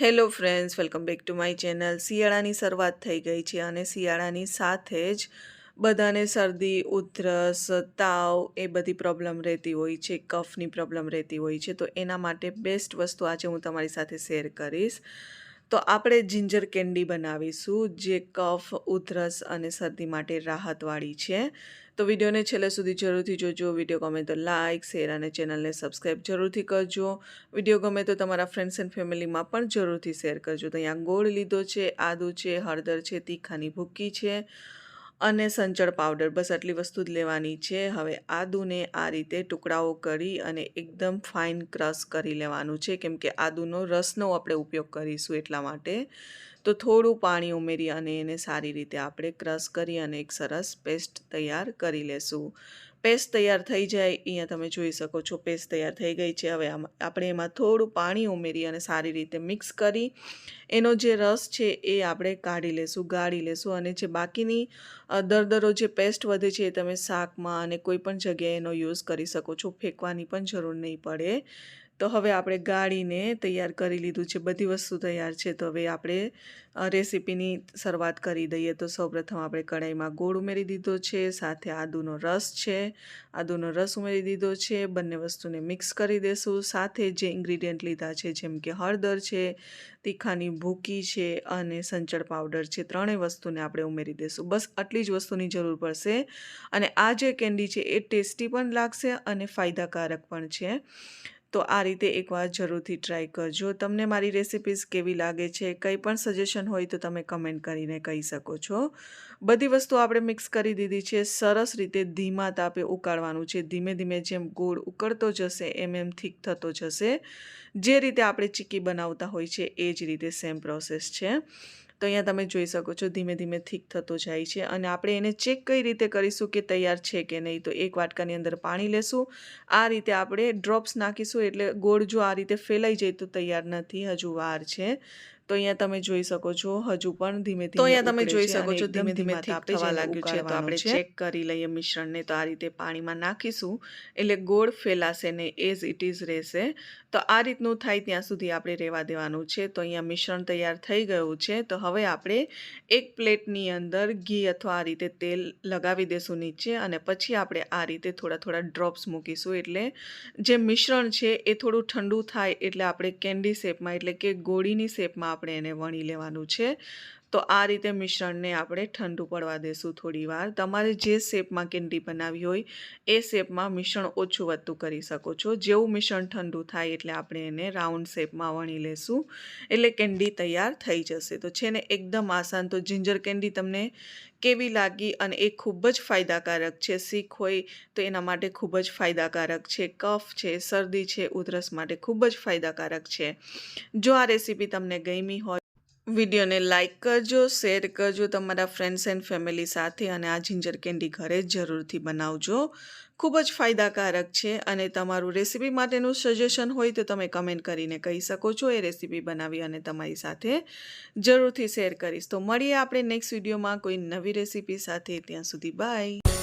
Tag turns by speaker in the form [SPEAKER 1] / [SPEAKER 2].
[SPEAKER 1] Hello friends, welcome back to my channel. શિયાળાની શરૂઆત થઈ ગઈ છે અને શિયાળાની સાથે જ બધાને શરદી, ઉધરસ, તાવ એ બધી પ્રોબ્લેમ રહેતી હોય છે, કફની પ્રોબ્લેમ રહેતી હોય છે. તો એના માટે બેસ્ટ વસ્તુ આજે હું તમારી સાથે શેર કરીશ. તો આપણે જિંજર કેન્ડી બનાવીશું, જે કફ, ઉધરસ અને શરદી માટે રાહતવાળી છે. તો વિડીયોને છેલ્લે સુધી જરૂરથી જોજો. વીડિયો ગમે તો લાઇક શેર અને ચેનલને સબસ્ક્રાઈબ જરૂરથી કરજો. વીડિયો ગમે તો તમારા ફ્રેન્ડ્સ એન્ડ ફેમિલીમાં પણ જરૂરથી શેર કરજો. તો અહીંયા ગોળ લીધો છે, આદુ છે, હળદર છે, તીખાની ભૂકી છે. અને સંચળ પાવડર, બસ આટલી વસ્તુ જ લેવાની છે. હવે આદુને આ રીતે ટુકડાઓ કરી અને એકદમ ફાઇન ક્રશ કરી લેવાનું છે. કેમ કે આદુનો રસનો આપણે ઉપયોગ કરીશું એટલા માટે. તો થોડું પાણી ઉમેરી અને એને સારી રીતે આપણે ક્રશ કરી અને એક સરસ પેસ્ટ તૈયાર કરી લેશું. પેસ્ટ તૈયાર થઈ જાય, અહીંયા તમે જોઈ શકો છો પેસ્ટ તૈયાર થઈ ગઈ છે. હવે આમાં, આપણે એમાં થોડું પાણી ઉમેરી અને સારી રીતે મિક્સ કરી, એનો જે રસ છે એ આપણે કાઢી લેશું, ગાળી લેશું અને જે બાકીની દરદરો જે પેસ્ટ વધે છે એ તમે શાકમાં અને કોઈ પણ જગ્યાએ એનો યુઝ કરી શકો છો. ફેંકવાની પણ જરૂર નહીં પડે. તો હવે આપણે ગાળીને તૈયાર કરી લીધું છે. બધી વસ્તુ તૈયાર છે. તો હવે આપણે રેસીપીની શરૂઆત કરી દઈએ. તો સૌપ્રથમ આપણે કઢાઈમાં ગોળ ઉમેરી દીધો છે. સાથે આદુનો રસ છે. આદુનો રસ ઉમેરી દીધો છે. બંને વસ્તુને મિક્સ કરી દેશું. સાથે જે ઇન્ગ્રીડિયન્ટ લીધા છે, જેમ કે હળદર છે, તીખાની ભૂકી છે અને સંચળ પાવડર છે, ત્રણેય વસ્તુને આપણે ઉમેરી દઈશું બસ આટલી જ વસ્તુની જરૂર પડશે. અને આ જે કેન્ડી છે, એ ટેસ્ટી પણ લાગશે અને ફાયદાકારક પણ છે. તો આ રીતે એકવાર જરૂરથી ટ્રાય કરજો. તમને મારી રેસિપીઝ કેવી લાગે છે, કંઈ પણ સજેશન હોય તો તમે કમેન્ટ કરીને કહી શકો છો. બધી વસ્તુ આપણે મિક્સ કરી દીધી છે. સરસ રીતે ધીમા તાપે ઉકાળવાનું છે. ધીમે ધીમે જેમ ગોળ ઉકળતો જશે, એમ એમ થીક થતો જશે. જે રીતે આપણે ચીકી બનાવતા હોય છે, એ જ રીતે સેમ પ્રોસેસ છે. તો અહીંયા તમે જોઈ શકો છો ધીમે ધીમે થીક થતો જાય છે અને આપણે એને ચેક કઈ રીતે કરીશું કે તૈયાર છે કે નહીં. તો એક વાટકાની અંદર પાણી લેશું. આ રીતે આપણે ડ્રોપ્સ નાખીશું એટલે ગોળ જો આ રીતે ફેલાઈ જાય તો તૈયાર નથી. હજુ વાર છે. તો અહીંયા તમે જોઈ શકો છો હજુ પણ ધીમે ધીમે
[SPEAKER 2] તો અહીંયા તમે જોઈ શકો છો ધીમે ધીમે થવા લાગ્યું છે. તો આપણે ચેક કરી લઈએ મિશ્રણને. તો આ રીતે પાણીમાં નાખીશું એટલે ગોળ ફેલાશે ને એઝ ઇટ ઇઝ રહેશે. તો આ રીતનું થાય ત્યાં સુધી આપણે રહેવા દેવાનું છે. તો અહીંયા મિશ્રણ તૈયાર થઈ ગયું છે. તો હવે આપણે એક પ્લેટની અંદર ઘી અથવા આ રીતે તેલ લગાવી દેશું નીચે અને પછી આપણે આ રીતે થોડા થોડા ડ્રોપ્સ મૂકીશું. એટલે જે મિશ્રણ છે એ થોડું ઠંડુ થાય એટલે આપણે કેન્ડી શેપમાં એટલે કે ગોળીની શેપમાં આપણે એને વણી લેવાનું છે. તો આ રીતે મિશ્રણને આપણે ઠંડુ પડવા દેશું થોડી વાર. તમારે જે શેપમાં કેન્ડી બનાવી હોય, એ શેપમાં મિશ્રણ ઓછું વધતું કરી શકો છો. જેવું મિશ્રણ ઠંડુ થાય એટલે આપણે એને રાઉન્ડ શેપમાં વણી લેશું. એટલે કેન્ડી તૈયાર થઈ જશે. તો છે ને, એકદમ આસાન. તો જિંજર કેન્ડી તમને કેવી લાગી અને એ ખૂબ જ ફાયદાકારક છે. શીખ હોય તો એના માટે ખૂબ જ ફાયદાકારક છે. કફ છે, શરદી છે, ઉધરસ માટે ખૂબ જ ફાયદાકારક છે. જો આ રેસીપી તમને ગમી હોય વિડીયોને લાઇક કરજો, શેર કરજો તમારા ફ્રેન્ડ્સ એન્ડ ફેમિલી સાથે અને આ જિંજર કેન્ડી ઘરે જ જરૂરથી બનાવજો. ખૂબ જ ફાયદાકારક છે અને તમારું રેસીપી માટેનું સજેશન હોય તો તમે કમેન્ટ કરીને કહી શકો છો એ રેસીપી બનાવી અને તમારી સાથે જરૂરથી શેર કરીશ. તો મળીએ આપણે નેક્સ્ટ વિડીયોમાં કોઈ નવી રેસીપી સાથે. ત્યાં સુધી બાય